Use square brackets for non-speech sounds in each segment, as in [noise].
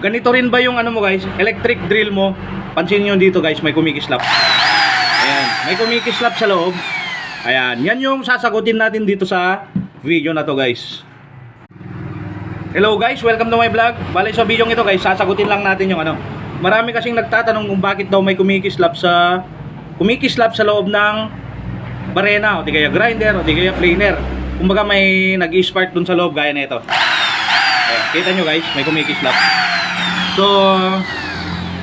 ganito rin ba yung ano mo guys, electric drill mo? Pansin nyo dito guys, may kumikislap. Ayan, may kumikislap sa loob. Ayan, yan yung sasagutin natin dito sa video na to guys. Hello guys, welcome to my vlog. Bale sa video ito guys, sasagutin lang natin yung ano. Marami kasing nagtatanong kung bakit daw may kumikislap sa kumikislap sa loob ng barena o di kaya grinder o di kaya planer. Kumbaga may nag-spark dun sa loob gaya nito. Ayan, kita nyo guys, may kumikislap. So,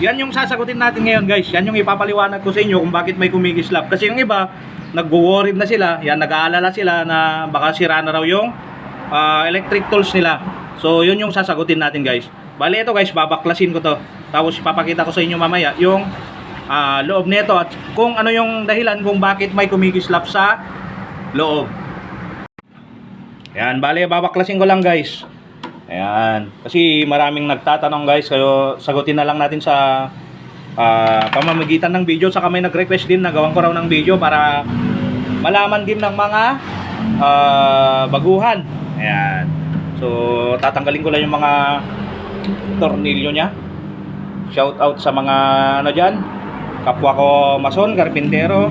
yan yung sasagutin natin ngayon guys. Yan yung ipapaliwanag ko sa inyo kung bakit may kumikislap. Kasi yung iba, nagwo-worried na sila. Yan, nag-aalala sila na baka sira na raw yung ah, electric tools nila. So, yun yung sasagutin natin guys. Bali ito guys, babaklasin ko to. Tapos ipapakita ko sa inyo mamaya yung ah, loob nito at kung ano yung dahilan kung bakit may kumikislap sa loob. Ayan, bali babaklasin ko lang guys. Ayan, kasi maraming nagtatanong guys, kayo sagutin na lang natin sa ah, pamamagitan ng video saka may nag-request din na gawan ko raw ng video para malaman din ng mga ah, baguhan. Ayan. So, tatanggalin ko lang yung mga tornilyo niya. Shout out sa mga ano diyan, kapwa ko mason, karpintero,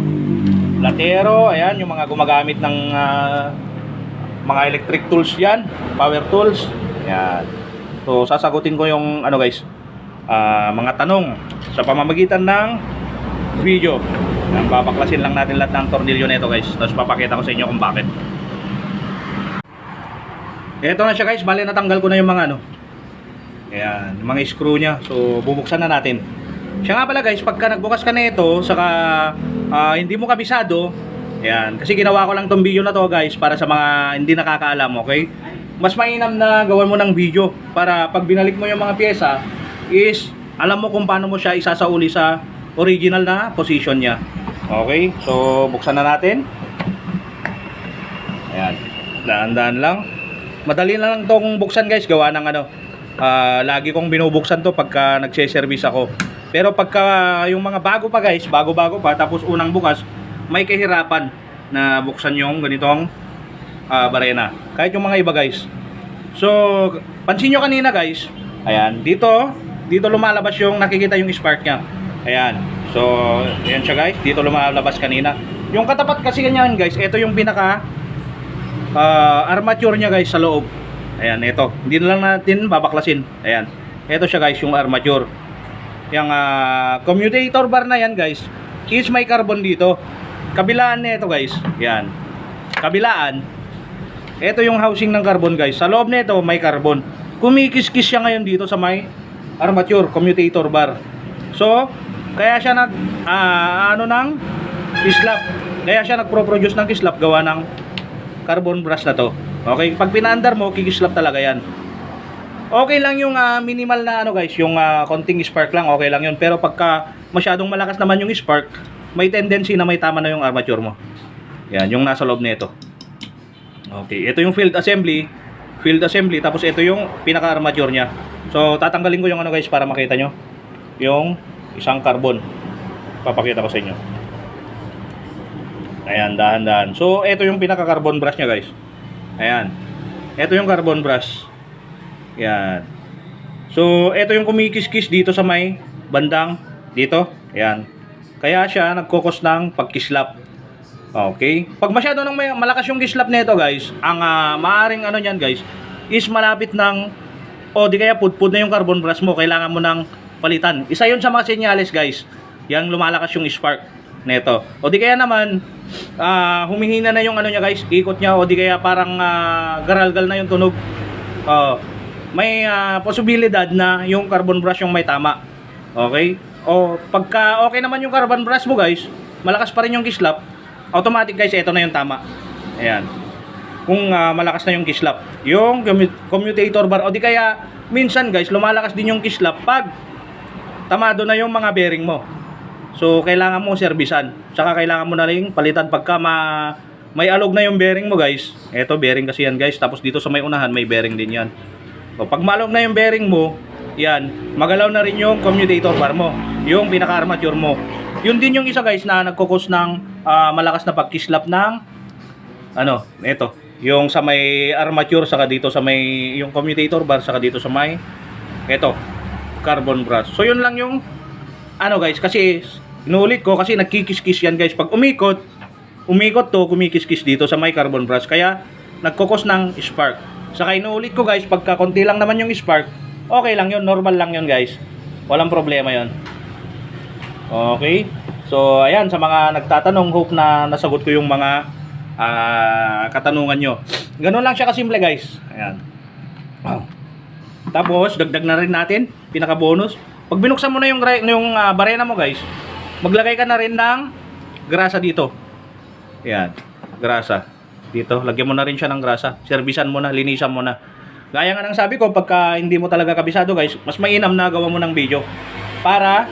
latero, ayan yung mga gumagamit ng ah, mga electric tools yan, power tools. Yan. So, sasagutin ko yung ano guys, ah, mga tanong sa pamamagitan ng video. Yan, babaklasin lang natin lahat ng tornilyo nito guys. Tapos papakita ko sa inyo kung bakit. Ito na siya guys, bali natanggal ko na yung mga ano. Ayan, yung mga screw niya. So, bubuksan na natin. Siya nga pala guys, pagka nagbukas ka na ito, saka ah, hindi mo kabisado, ayan, kasi ginawa ko lang tong video na to guys para sa mga hindi nakakaalam, okay? Mas mainam na gawan mo ng video para pag binalik mo yung mga pyesa is alam mo kung paano mo siya isasauli sa original na position niya. Okay? So, buksan na natin. Ayan. Daan-daan lang. Madali na lang tong buksan guys. Gawa ng ano. ah, lagi kong binubuksan to pagka nagse-service ako. Pero pagka yung mga bago pa guys, bago-bago pa, tapos unang bukas, may kahirapan na buksan yung ganitong ah, barena. Kahit yung mga iba guys. So, pansin nyo kanina guys, ayan, dito, dito lumalabas yung nakikita yung spark niya. Ayan. So, ayan siya guys, dito lumalabas kanina. Yung katapat kasi ganyan guys, ito yung pinaka ah, armature niya guys sa loob. Ayan, ito. Hindi na lang natin babaklasin. Ayan. Ito siya guys, yung armature. Yung ah, commutator bar na yan guys, is may carbon dito. Kabilaan nito guys. Yan. Kabilaan. Ito yung housing ng carbon guys. Sa loob nito may carbon. Kumikis-kis siya ngayon dito sa may armature, commutator bar. So, kaya siya nag ah, ano ng kislap. Kaya siya nagpro-produce ng kislap gawa ng carbon brush na to. Okay, pag pinaandar mo, kikislap talaga yan. Okay lang yung ah, minimal na ano guys, yung ah, konting spark lang, okay lang yun. Pero pagka masyadong malakas naman yung spark, may tendency na may tama na yung armature mo. Yan, yung nasa loob nito. Okay, ito yung field assembly, field assembly, tapos ito yung pinaka-armature niya. So, tatanggalin ko yung ano guys para makita nyo. Yung isang carbon. Papakita ko sa inyo. Ayan, dahan-dahan. So, ito yung pinaka-carbon brush niya guys. Ayan. Ito yung carbon brush. Yan. So, ito yung kumikis-kis dito sa may bandang dito. Ayan. Kaya siya nagkokos ng pagkislap. Okay? Pag masyado nang may, malakas yung kislap nito guys, ang ah, maaring ano niyan guys, is malapit ng o di kaya pudpud na yung carbon brush mo, kailangan mo ng palitan. Isa yun sa mga senyales guys, yang lumalakas yung spark neto. O di kaya naman, ah, humihina na yung ano niya guys, ikot niya o di kaya parang ah, garalgal na yung tunog. Oh, may ah, posibilidad na yung carbon brush yung may tama. Okay? O pagka okay naman yung carbon brush mo guys, malakas pa rin yung kislap, automatic guys, ito na yung tama. Ayan. Kung ah, malakas na yung kislap. Yung commu- commutator bar o di kaya minsan guys, lumalakas din yung kislap pag tamado na yung mga bearing mo. So, kailangan mo servisan. Tsaka kailangan mo na rin palitan pagka ma may alog na yung bearing mo guys. Eto, bearing kasi yan guys. Tapos dito sa may unahan, may bearing din yan. So, pag malog na yung bearing mo, yan, magalaw na rin yung commutator bar mo. Yung pinaka-armature mo. Yun din yung isa guys na nagkukos ng ah, malakas na pagkislap ng ano, eto. Yung sa may armature, saka dito sa may, yung commutator bar, saka dito sa may, eto. carbon brush. So yun lang yung ano guys, kasi inuulit ko kasi nagkikis-kis yan guys. Pag umikot, umikot to, kumikis-kis dito sa may carbon brush. Kaya nagkukos ng spark. Saka inuulit ko guys, pagka konti lang naman yung spark, okay lang yun, normal lang yun guys. Walang problema yun. Okay? So, ayan, sa mga nagtatanong, hope na nasagot ko yung mga ah, katanungan nyo. Ganun lang siya kasimple guys. Ayan. [clears throat] Tapos, dagdag na rin natin, pinaka-bonus. Pag binuksan mo na yung, yung ah, barena mo guys, maglagay ka na rin ng grasa dito. Ayan, grasa. Dito, lagyan mo na rin siya ng grasa. Servisan mo na, linisan mo na. Gaya nga ng sabi ko, pagka hindi mo talaga kabisado guys, mas mainam na gawa mo ng video. Para,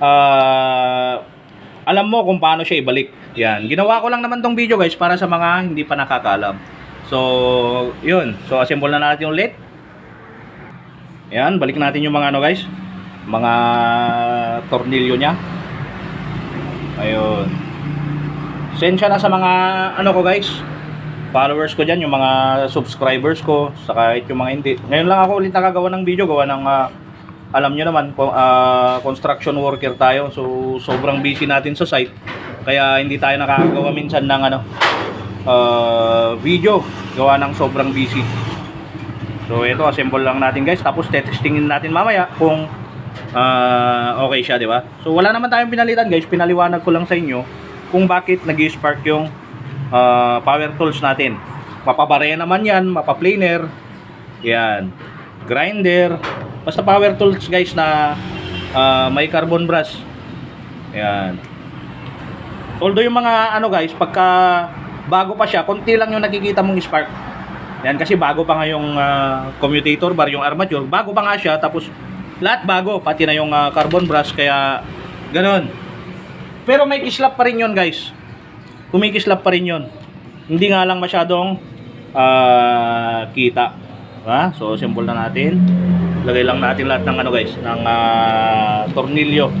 ah, alam mo kung paano siya ibalik. Yan. Ginawa ko lang naman tong video guys para sa mga hindi pa nakakaalam. So, yun. So, assemble na natin yung lid. Yan. Balik natin yung mga ano guys. Mga tornilyo niya. Ayun. Sensya na sa mga ano ko guys. Followers ko dyan, yung mga subscribers ko, saka yung mga hindi. Ngayon lang ako ulit nakagawa ng video, gawa ng ah, alam nyo naman, ah, construction worker tayo. So, sobrang busy natin sa site. Kaya hindi tayo nakakagawa minsan ng ano, ah, video. Gawa ng sobrang busy. So, ito, assemble lang natin guys. Tapos, testingin natin mamaya kung ah, okay siya, di ba? So, wala naman tayong pinalitan guys. Pinaliwanag ko lang sa inyo kung bakit nag-spark yung ah, power tools natin. Mapabare naman yan, mapaplaner. Yan. Grinder. Basta power tools guys na ah, may carbon brush. Yan. Although yung mga ano guys, pagka bago pa siya, konti lang yung nakikita mong spark. Yan kasi bago pa nga yung ah, commutator bar, yung armature, bago pa nga siya tapos lahat bago, pati na yung ah, carbon brush kaya ganun. Pero may kislap pa rin yun guys. Kumikislap pa rin yun. Hindi nga lang masyadong ah, kita. Ha? So, symbol na natin. Lagay lang natin lahat ng ano guys, ng ah, tornilyo.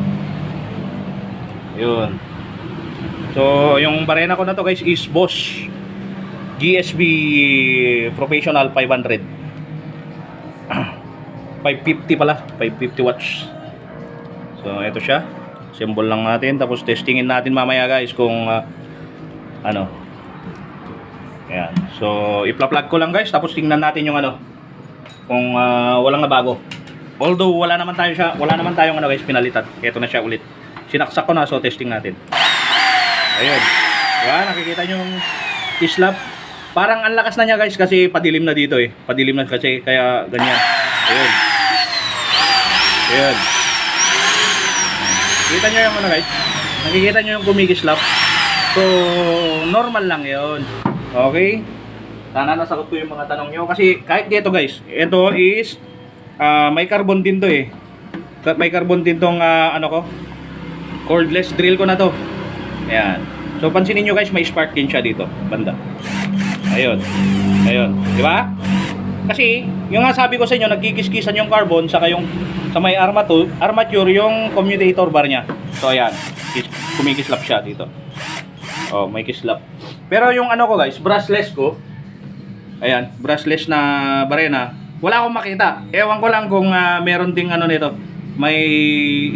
Yun. So, yung barena ko na to guys is Bosch GSB Professional 500. 550 [clears throat] pala, 550 watts. So, ito siya. Symbol lang natin tapos testingin natin mamaya guys kung ah, ano. Ayan. So, ipla-plug ko lang guys tapos tingnan natin yung ano kung ah, walang nabago. Although wala naman tayo siya, wala naman tayong ano guys pinalitan. Ito na siya ulit. Sinaksak ko na so testing natin. Ayun. Diba? Nakikita nyo yung islap. Parang ang lakas na niya guys kasi padilim na dito eh. Padilim na kasi kaya ganyan. Ayun. Ayun. Kita nyo yung ano guys. Nakikita nyo yung kumikislap. So, normal lang yon Okay? Sana nasagot ko yung mga tanong nyo. Kasi kahit dito guys, ito is ah, may carbon din to eh. May carbon din tong ah, ano ko, cordless drill ko na to. Ayan. So pansinin nyo guys, may spark din siya dito, banda. Ayun. Ayun. Di ba? Kasi, yung nga sabi ko sa inyo, nagkikiskisan yung carbon, saka yung sa may armature, armature yung commutator bar niya. So ayan, Kis- kumikislap siya dito. Oh, may kislap. Pero yung ano ko guys, brushless ko, ayan, brushless na barena, wala akong makita. Ewan ko lang kung ah, meron ding ano nito, may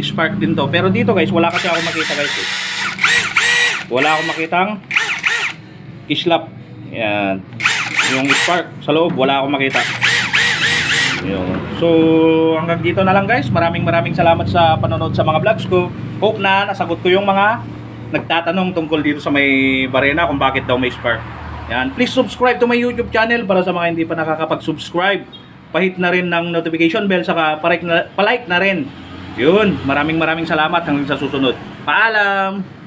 spark din to. Pero dito guys, wala kasi ako makita guys. Eh. Wala akong makitang kislap. Ayan. Yung spark sa loob, wala akong makita. Yun. So, hanggang dito na lang guys. Maraming maraming salamat sa panonood sa mga vlogs ko. Hope na nasagot ko yung mga nagtatanong tungkol dito sa may barena kung bakit daw may spark. Yan. Please subscribe to my YouTube channel para sa mga hindi pa nakakapag-subscribe. Pahit na rin ng notification bell saka palike na, palike na rin. Yun. Maraming maraming salamat hanggang sa susunod. Paalam!